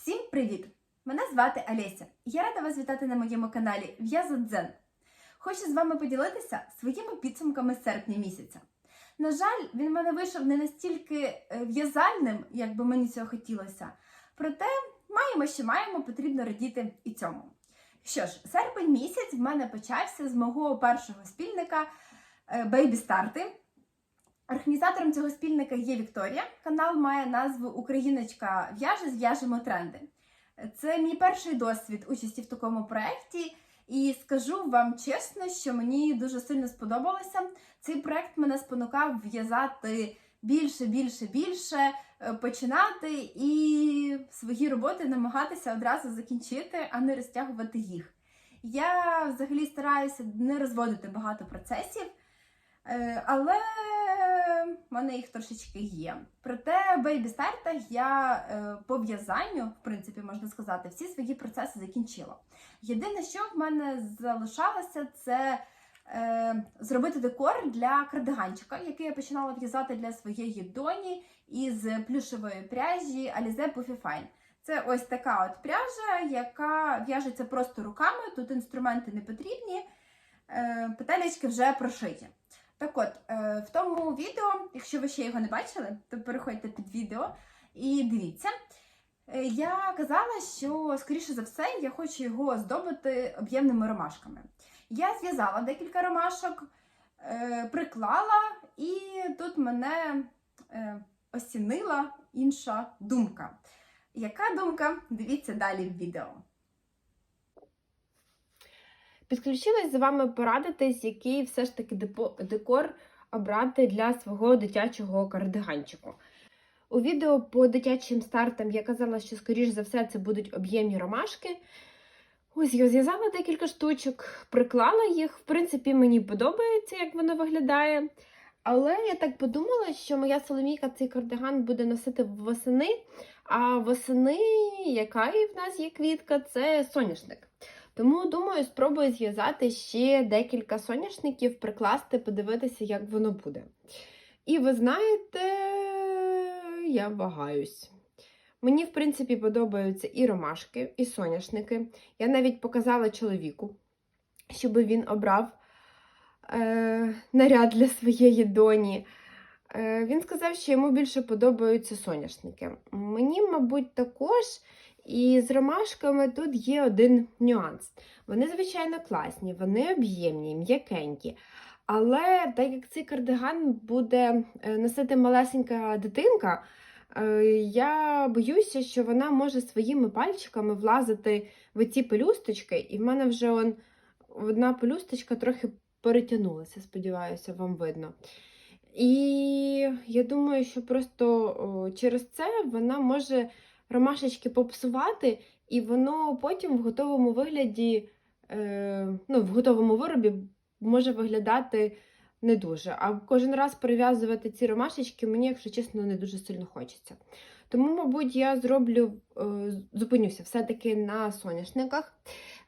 Всім привіт! Мене звати Олеся. Я рада вас вітати на моєму каналі В'язодзен. Хочу з вами поділитися своїми підсумками серпня місяця. На жаль, він в мене вийшов не настільки е, в'язальним, як би мені цього хотілося. Проте маємо, що маємо, потрібно радіти і цьому. Що ж, серпень місяць в мене почався з мого першого спільника е, Baby Старти. Організатором цього спільника є Вікторія. Канал має назву Україночка в'яже, зв'яжемо тренди. Це мій перший досвід участі в такому проєкті, і скажу вам чесно, що мені дуже сильно сподобалося. Цей проєкт мене спонукав в'язати більше, більше, більше, е, починати і свої роботи намагатися одразу закінчити, а не розтягувати їх. Я взагалі стараюся не розводити багато процесів, е, але в мене їх трошечки є. Проте в Start я е, по в'язанню, в принципі, можна сказати, всі свої процеси закінчила. Єдине, що в мене залишалося, це е, зробити декор для кардиганчика, який я починала в'язати для своєї доні із плюшевої пряжі Alize Puffy Fine. Це ось така от пряжа, яка в'яжеться просто руками, тут інструменти не потрібні, е, петелечки вже прошиті. Так от, е, в тому відео, якщо ви ще його не бачили, то переходьте під відео і дивіться. Е, Я казала, що, скоріше за все, я хочу його оздобити об'ємними ромашками. Я зв'язала декілька ромашок, е, приклала, і тут мене осінила інша думка. Яка думка? Дивіться далі в відео. Підключилась з вами порадитись, який все ж таки декор обрати для свого дитячого кардиганчику. У відео по дитячим стартам я казала, що, скоріш за все, це будуть об'ємні ромашки. Ось я зв'язала декілька штучок, приклала їх. В принципі, мені подобається, як воно виглядає. Але я так подумала, що моя Соломійка цей кардиган буде носити восени, а восени, яка і в нас є квітка, це соняшник. Тому, думаю, спробую зв'язати ще декілька соняшників, прикласти, подивитися, як воно буде. І ви знаєте, я вагаюсь. Мені, в принципі, подобаються і ромашки, і соняшники. Я навіть показала чоловіку, щоб він обрав е, наряд для своєї доні. Е, він сказав, що йому більше подобаються соняшники. Мені, мабуть, також. І з ромашками тут є один нюанс. Вони, звичайно, класні, вони об'ємні, м'якенькі. Але так як цей кардиган буде е, носити малесенька дитинка, е, я боюся, що вона може своїми пальчиками влазити в ці пелюсточки, і в мене вже он, одна пелюсточка трохи перетягнулася, сподіваюся, вам видно. І я думаю, що просто через це вона може ромашечки попсувати, і воно потім в готовому вигляді, е, ну, в готовому виробі може виглядати не дуже. А кожен раз перев'язувати ці ромашечки мені, якщо чесно, не дуже сильно хочеться. Тому, мабуть, я зроблю, е, зупинюся все-таки на соняшниках.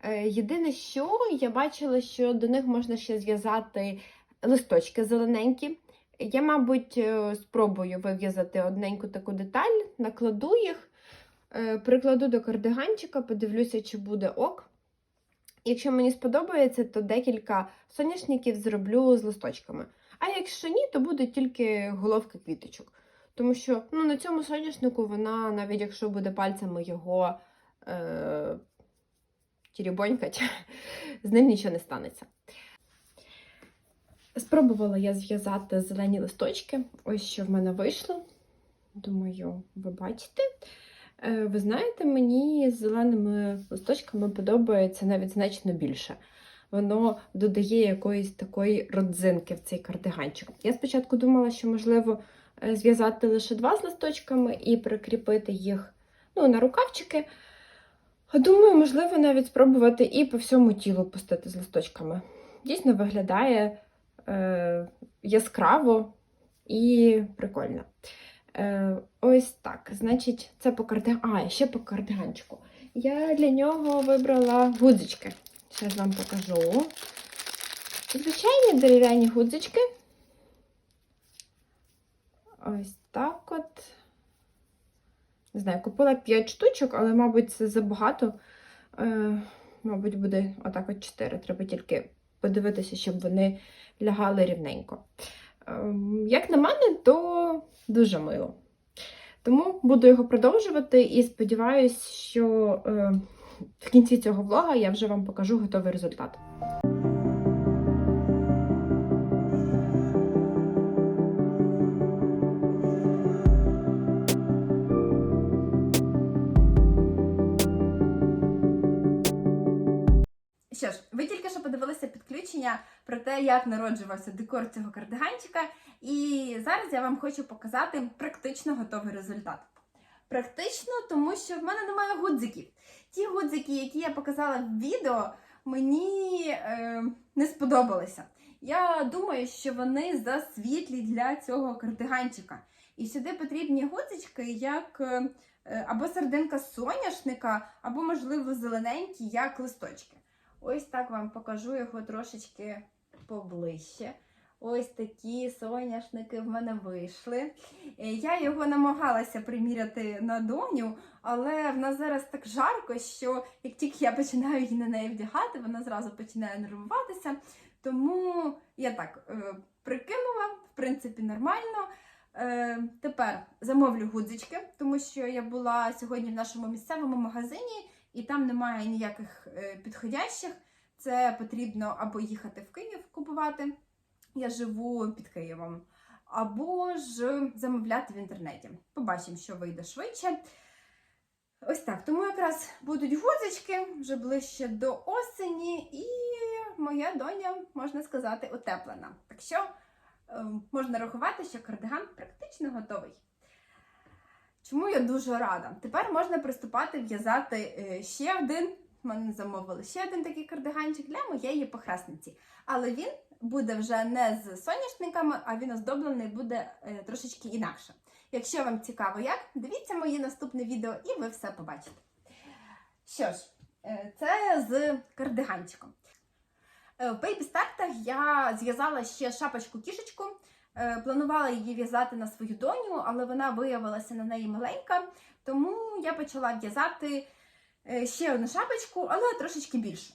Е, єдине, що я бачила, що до них можна ще зв'язати листочки зелененькі. Я, мабуть, е, спробую вив'язати одненьку таку деталь, накладу їх. Е, Прикладу до кардиганчика, подивлюся, чи буде ок. Якщо мені сподобається, то декілька соняшників зроблю з листочками. А якщо ні, то будуть тільки головки квіточок. Тому що ну, на цьому соняшнику вона, навіть якщо буде пальцями його е- тірібонькать, з ним нічого не станеться. Спробувала я зв'язати зелені листочки. Ось що в мене вийшло. Думаю, ви бачите. Е, Ви знаєте, мені з зеленими листочками подобається навіть значно більше. Воно додає якоїсь такої родзинки в цей кардиганчик. Я спочатку думала, що можливо е, зв'язати лише два з листочками і прикріпити їх ну, на рукавчики. А думаю, можливо, навіть спробувати і по всьому тілу пустити з листочками. Дійсно виглядає е, яскраво і прикольно. Е, ось так. Значить, це по кардигану. А, ще по кардиганчику. Я для нього вибрала гудзички. Зараз вам покажу. Звичайні дерев'яні гудзички. Ось так от. Не знаю, купила 5 штучок, але, мабуть, це забагато. Е, мабуть, буде отак от 4. Треба тільки подивитися, щоб вони лягали рівненько. Ем, Як на мене, то дуже мило. Тому буду його продовжувати і сподіваюся, що е, в кінці цього влога я вже вам покажу готовий результат. Що ж, ви тільки що подивилися підключення про те, як народжувався декор цього кардиганчика, і зараз я вам хочу показати практично готовий результат. Практично, тому що в мене немає гудзиків. Ті гудзики, які я показала в відео, мені е, не сподобалися. Я думаю, що вони засвітлі для цього кардиганчика. І сюди потрібні гудзички, як е, або серединка соняшника, або, можливо, зелененькі, як листочки. Ось так вам покажу його трошечки поближче. Ось такі соняшники в мене вийшли. Е, Я його намагалася приміряти на доню, але в нас зараз так жарко, що як тільки я починаю її на неї вдягати, вона зразу починає нервуватися. Тому я так е, прикинула, в принципі, нормально. Е, тепер замовлю гудзички, тому що я була сьогодні в нашому місцевому магазині і там немає ніяких е, підходящих. Це потрібно або їхати в Київ купувати. Я живу під Києвом, або ж замовляти в інтернеті. Побачимо, що вийде швидше. Ось так. Тому якраз будуть гудзички вже ближче до осені, і моя доня, можна сказати, утеплена. Так що е, можна рахувати, що кардиган практично готовий. Чому я дуже рада? Тепер можна приступати в'язати е, ще один. Мене замовили ще один такий кардиганчик для моєї похресниці. Але він буде вже не з соняшниками, а він оздоблений буде е, трошечки інакше. Якщо вам цікаво, як, дивіться моє наступне відео і ви все побачите. Що ж, е, це з кардиганчиком. В Start я зв'язала ще шапочку-кішечку. Е, Планувала її в'язати на свою доню, але вона виявилася на неї маленька, тому я почала в'язати е, ще одну шапочку, але трошечки більшу.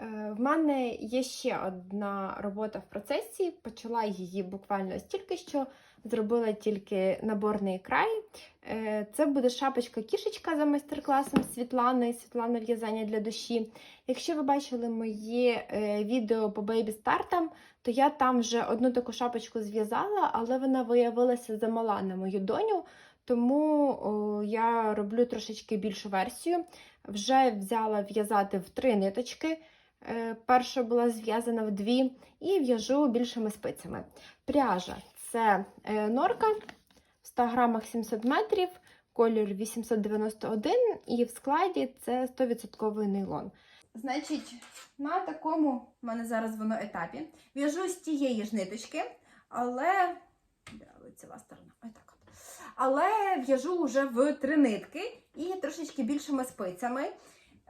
Е, В мене є ще одна робота в процесі. Почала її буквально стільки що. Зробила тільки наборний край. Е, Це буде шапочка-кішечка за майстер-класом Світлани, Світлана в'язання для душі. Якщо ви бачили моє е, відео по бейбі-стартам, то я там вже одну таку шапочку зв'язала, але вона виявилася замала на мою доню. Тому я роблю трошечки більшу версію. Вже взяла в'язати в три ниточки. Е, Перша була зв'язана в дві і в'яжу більшими спицями. Пряжа це е, норка в 100 грамах 700 метрів, колір 891 і в складі це 100% нейлон. Значить, на такому в мене зараз воно етапі. В'яжу з тієї ж ниточки, але. Де сторона? Ось так. Але в'яжу вже в три нитки і трошечки більшими спицями.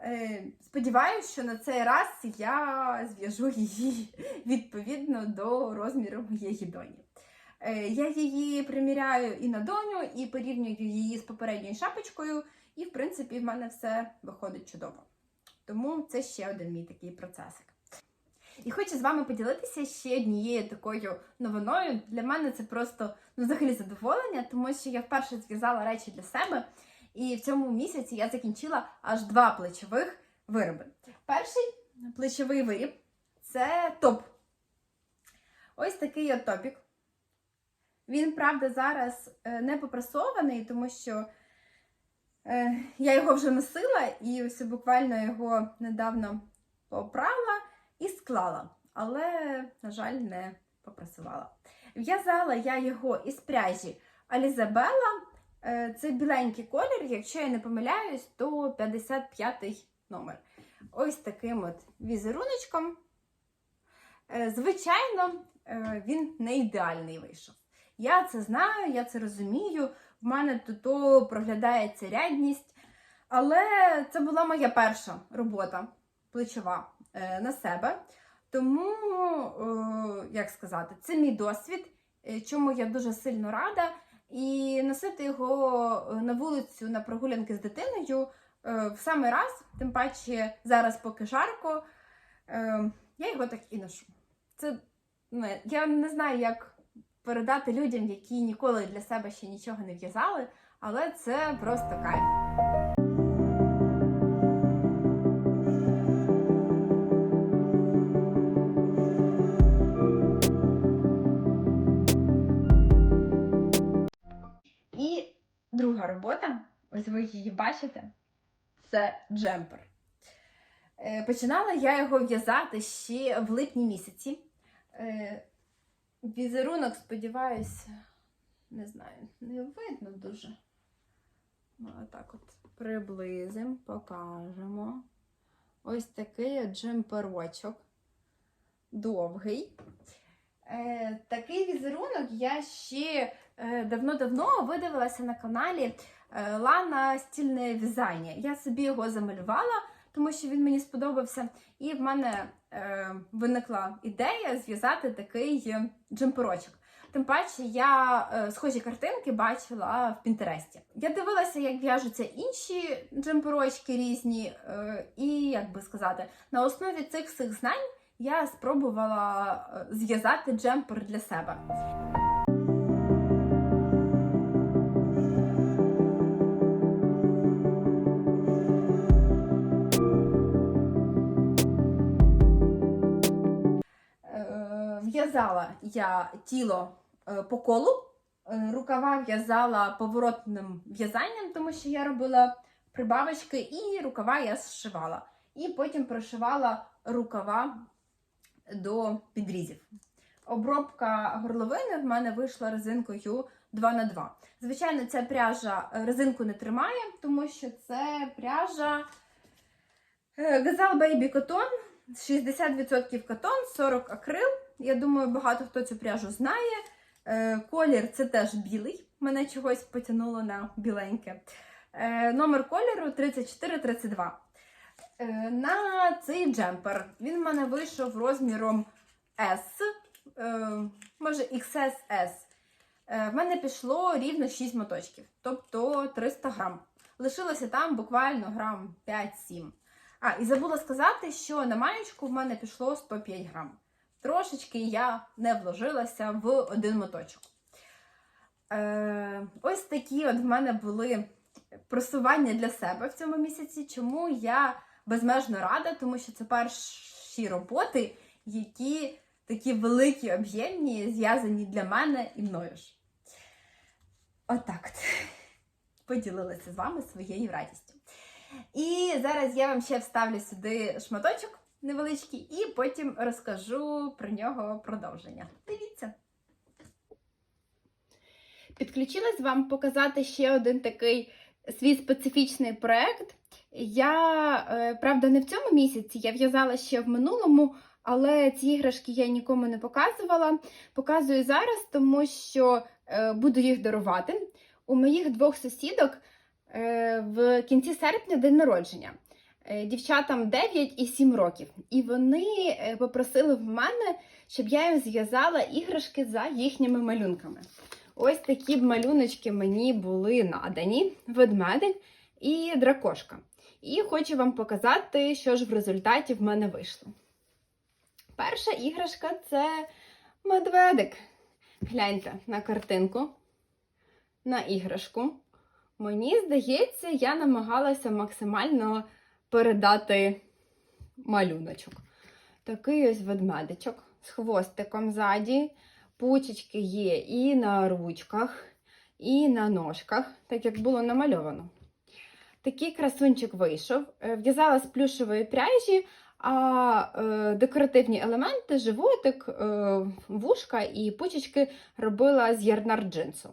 Е, Сподіваюсь, що на цей раз я зв'яжу її відповідно до розміру моєї доні. Е, Я її приміряю і на доню, і порівнюю її з попередньою шапочкою, і, в принципі, в мене все виходить чудово. Тому це ще один мій такий процесик. І хочу з вами поділитися ще однією такою новиною. Для мене це просто ну, взагалі задоволення, тому що я вперше зв'язала речі для себе, і в цьому місяці я закінчила аж два плечових вироби. Перший плечовий виріб це топ. Ось такий от топік. Він, правда, зараз е, не попрасований, тому що е, я його вже носила і ось буквально його недавно попрала і склала, але, на жаль, не попрасувала. В'язала я його із пряжі Алізабела. Е, Це біленький колір, якщо я не помиляюсь, то 55 номер. Ось таким от візеруночком. Е, Звичайно, е, він не ідеальний вийшов. Я це знаю, я це розумію. В мене тут проглядається рядність. Але це була моя перша робота плечова на себе. Тому, як сказати, це мій досвід, чому я дуже сильно рада. І носити його е, на вулицю на прогулянки з дитиною е, в самий раз, тим паче зараз, поки жарко, е, я його так і ношу. Це ну, я не знаю, як передати людям, які ніколи для себе ще нічого не в'язали, але це просто кайф. Робота, ось ви її бачите, це джемпер. Е, Починала я його в'язати ще в липні місяці. Е, Візерунок, сподіваюся, не знаю, не видно дуже. Ну, Отак от приблизимо, покажемо. Ось такий джемперочок. Довгий. Е, такий візерунок я ще е, давно-давно видивилася на каналі е, Лана стільне в'язання. Я собі його замалювала, тому що він мені сподобався. І в мене виникла ідея зв'язати такий джемперочок. Тим паче я схожі картинки бачила в Пінтересті. Я дивилася, як в'яжуться інші джемперочки різні, і як би сказати, на основі цих всіх знань я спробувала е, зв'язати джемпер для себе. Е, В'язала я тіло е, по колу, рукава в'язала поворотним в'язанням, тому що я робила прибавочки, і рукава я зшивала. І потім прошивала рукава до підрізів. Обробка горловини в мене вийшла резинкою 2 на 2 Звичайно, ця пряжа е, резинку не тримає, тому що це пряжа е, Gazelle Baby Cotton, 60% катон, 40 акрил. Я думаю, багато хто цю пряжу знає. Е, Колір це теж білий. Мене чогось потягнуло на біленьке. Номер кольору 3432. Е, На цей джемпер він в мене вийшов розміром S, е, може XSS. Е, В мене пішло рівно 6 моточків, тобто 300 грам. Лишилося там буквально грам 5-7. А, і забула сказати, що на маєчку в мене пішло 105 грам. Трошечки я не вложилася в один моточок. Е, ось такі от в мене були просування для себе в цьому місяці. Чому я безмежно рада, тому що це перші роботи, які такі великі, об'ємні, зв'язані для мене і мною ж. Отак от. Поділилася з вами своєю радістю. І зараз я вам ще вставлю сюди шматочок невеличкий, і потім розкажу про нього продовження. Дивіться. Підключилась вам показати ще один такий свій специфічний проект. Я, е, правда, не в цьому місяці, я в'язала ще в минулому, але ці іграшки я нікому не показувала. Показую зараз, тому що е, буду їх дарувати. У моїх двох сусідок е, в кінці серпня день народження. Дівчатам 9 і 7 років. І вони попросили в мене, щоб я їм зв'язала іграшки за їхніми малюнками. Ось такі малюночки мені були надані: ведмедик і дракошка. І хочу вам показати, що ж в результаті в мене вийшло. Перша іграшка це медведик. Гляньте на картинку, на іграшку. Мені здається, я намагалася максимально передати малюночок. Такий ось ведмедичок з хвостиком ззаді. Пучечки є і на ручках, і на ножках, так як було намальовано. Такий красунчик вийшов. Е, В'язала з плюшевої пряжі, а е, декоративні елементи, животик, е, вушка і пучечки робила з ярнар джинсу.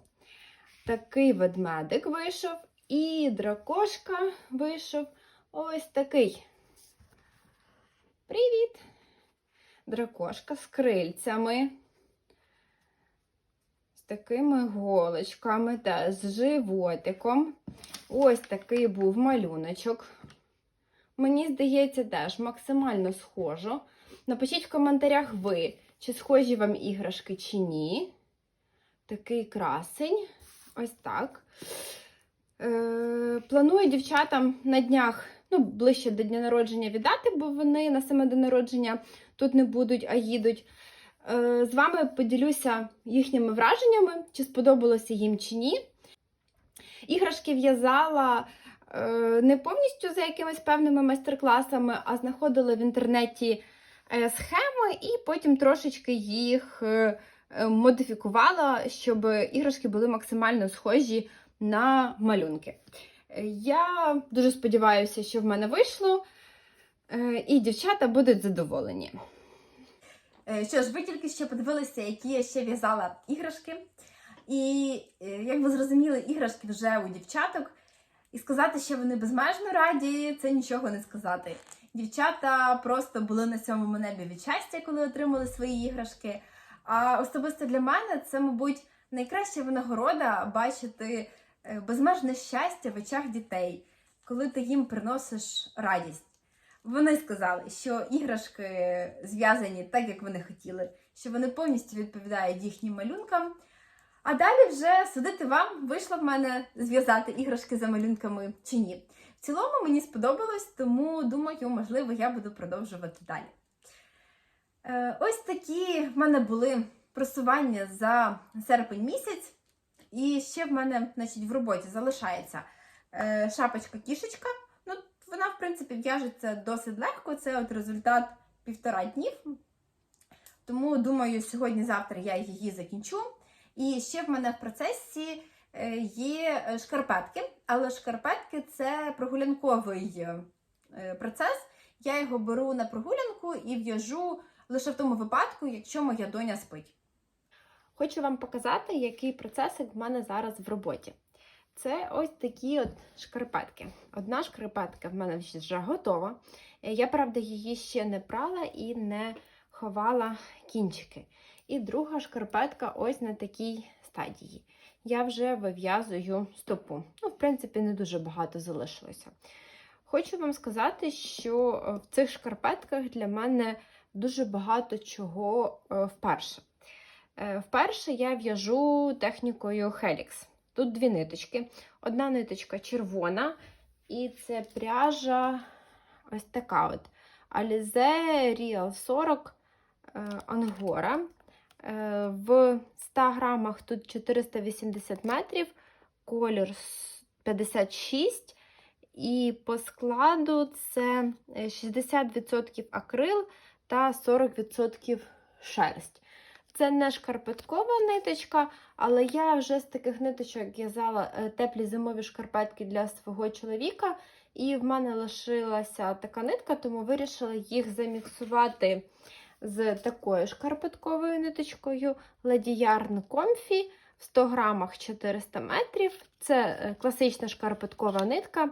Такий ведмедик вийшов, і дракошка вийшов ось такий. Привіт! Дракошка з крильцями такими голочками та з животиком. Ось такий був малюночок. Мені здається, теж максимально схожо. Напишіть в коментарях ви, чи схожі вам іграшки, чи ні. Такий красень. Ось так. Е, планую дівчатам на днях, ну, ближче до дня народження віддати, бо вони на саме день народження тут не будуть, а їдуть. Е, з вами поділюся їхніми враженнями, чи сподобалося їм чи ні. Іграшки в'язала е, не повністю за якимись певними майстер-класами, а знаходила в інтернеті е, схеми і потім трошечки їх модифікувала, щоб іграшки були максимально схожі на малюнки. Я дуже сподіваюся, що в мене вийшло, і дівчата будуть задоволені. Е, Що ж, ви тільки що подивилися, які я ще в'язала іграшки. І, е, як ви зрозуміли, іграшки вже у дівчаток. І сказати, що вони безмежно раді, це нічого не сказати. Дівчата просто були на сьомому небі від щастя, коли отримали свої іграшки. А особисто для мене це, мабуть, найкраща винагорода бачити е, безмежне щастя в очах дітей, коли ти їм приносиш радість. Вони сказали, що іграшки зв'язані так, як вони хотіли, що вони повністю відповідають їхнім малюнкам. А далі вже судити вам, вийшло в мене зв'язати іграшки за малюнками чи ні. В цілому мені сподобалось, тому думаю, можливо, я буду продовжувати далі. Е, ось такі в мене були просування за серпень місяць. І ще в мене значить, в роботі залишається е, шапочка-кішечка. Вона, в принципі, в'яжеться досить легко. Це от результат півтора днів. Тому, думаю, сьогодні-завтра я її закінчу. І ще в мене в процесі е, є е, шкарпетки, але шкарпетки це прогулянковий е, процес. Я його беру на прогулянку і в'яжу лише в тому випадку, якщо моя доня спить. Хочу вам показати, який процесик в мене зараз в роботі. Це ось такі от шкарпетки. Одна шкарпетка в мене вже готова. Е, Я, правда, її ще не прала і не ховала кінчики. І друга шкарпетка ось на такій стадії. Я вже вив'язую стопу. Ну, в принципі, не дуже багато залишилося. Хочу вам сказати, що е, в цих шкарпетках для мене дуже багато чого е, вперше. Вперше я в'яжу технікою Helix. Тут дві ниточки. Одна ниточка червона, і це пряжа ось така от. Alize Real 40 е, Ангора. Е, В 100 грамах тут 480 метрів, колір 56. І по складу це е, 60% акрил та 40% шерсть. Це не шкарпеткова ниточка, але я вже з таких ниточок в'язала е, теплі зимові шкарпетки для свого чоловіка. І в мене лишилася така нитка, тому вирішила їх заміксувати з такою шкарпетковою ниточкою Yarn Comfy в 100 грамах 400 метрів. Це е, класична шкарпеткова нитка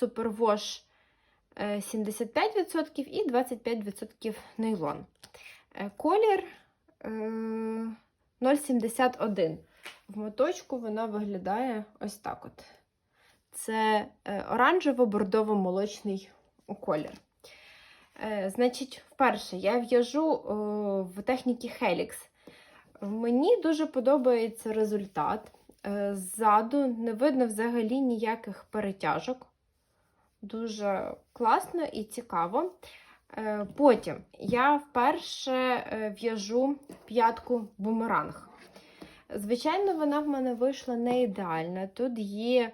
Superwash е, 75% і 25% нейлон. Е, Колір е, 0,71. В моточку вона виглядає ось так от. Це е, оранжево-бордово-молочний колір. Е, Значить, вперше я в'яжу е, в техніці Helix. Мені дуже подобається результат. Е, Ззаду не видно взагалі ніяких перетяжок. Дуже класно і цікаво. Е, Потім я вперше е, в'яжу п'ятку бумеранг. Звичайно, вона в мене вийшла не ідеальна. Тут є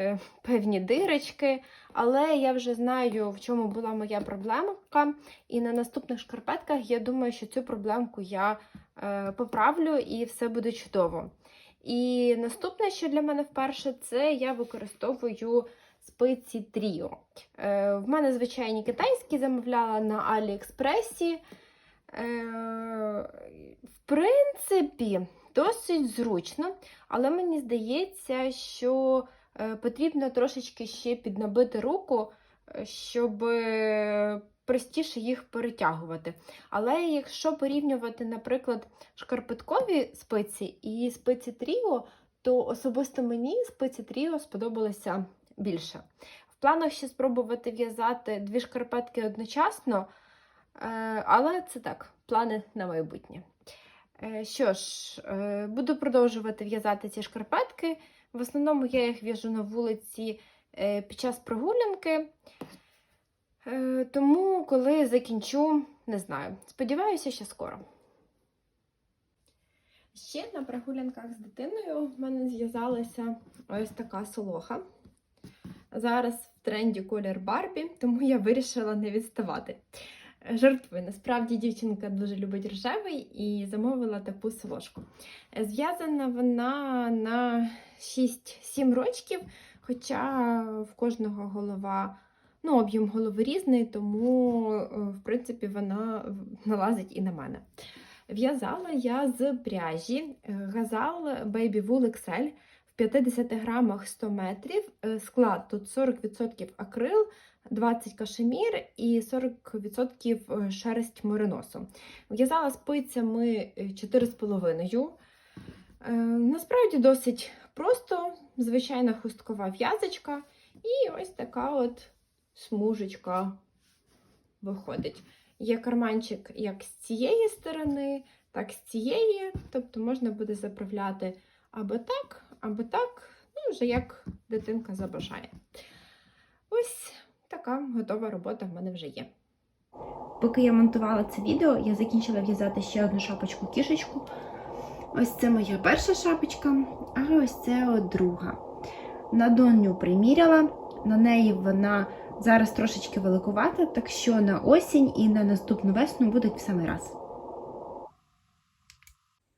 е, певні дирочки, але я вже знаю, в чому була моя проблемка. І на наступних шкарпетках я думаю, що цю проблемку я поправлю і все буде чудово. І наступне, що для мене вперше, це я використовую спиці Тріо. Е, в мене звичайні китайські замовляла на Аліекспресі. Е, в принципі, досить зручно, але мені здається, що е, потрібно трошечки ще піднабити руку, щоб е, простіше їх перетягувати. Але якщо порівнювати, наприклад, шкарпеткові спиці і спиці Тріо, то особисто мені спиці Тріо сподобалися більше. В планах ще спробувати в'язати дві шкарпетки одночасно, е, але це так, плани на майбутнє. Е, Що ж, е, буду продовжувати в'язати ці шкарпетки. В основному я їх в'яжу на вулиці під час прогулянки. Тому, коли закінчу, не знаю. Сподіваюся, що скоро. Ще на прогулянках з дитиною в мене зв'язалася ось така солоха. Зараз в тренді колір Барбі, тому я вирішила не відставати. Жартую, насправді дівчинка дуже любить рожевий і замовила таку солошку. Зв'язана вона на 6-7 рочків, хоча в кожного голова, ну, об'єм голови різний, тому, е, в принципі, вона налазить і на мене. В'язала я з пряжі е, газал Baby Wool XL 50 грамах 100 метрів. Е, Склад тут 40% акрил, 20 кашемір і 40% шерсть мериносу. В'язала спицями е, 4,5. Е, Насправді досить просто, звичайна хусткова в'язочка, і ось така от смужечка виходить. Є карманчик як з цієї сторони, так з цієї, тобто можна буде заправляти або так, або так, ну вже як дитинка забажає. Ось така готова робота в мене вже є. Поки я монтувала це відео, я закінчила в'язати ще одну шапочку кішечку. Ось це моя перша шапочка, а ось це от друга. На доню приміряла, на неї вона зараз трошечки великувата, так що на осінь і на наступну весну будуть в самий раз.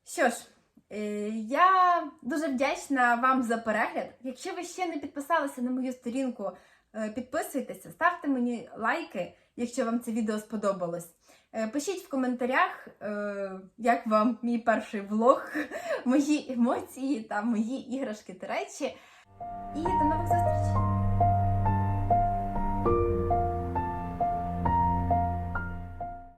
Що ж, я дуже вдячна вам за перегляд. Якщо ви ще не підписалися на мою сторінку, е, підписуйтеся, ставте мені лайки, якщо вам це відео сподобалось. Е, Пишіть в коментарях, е, як вам мій перший влог, мої емоції та мої іграшки та речі. І до нових зустрічей!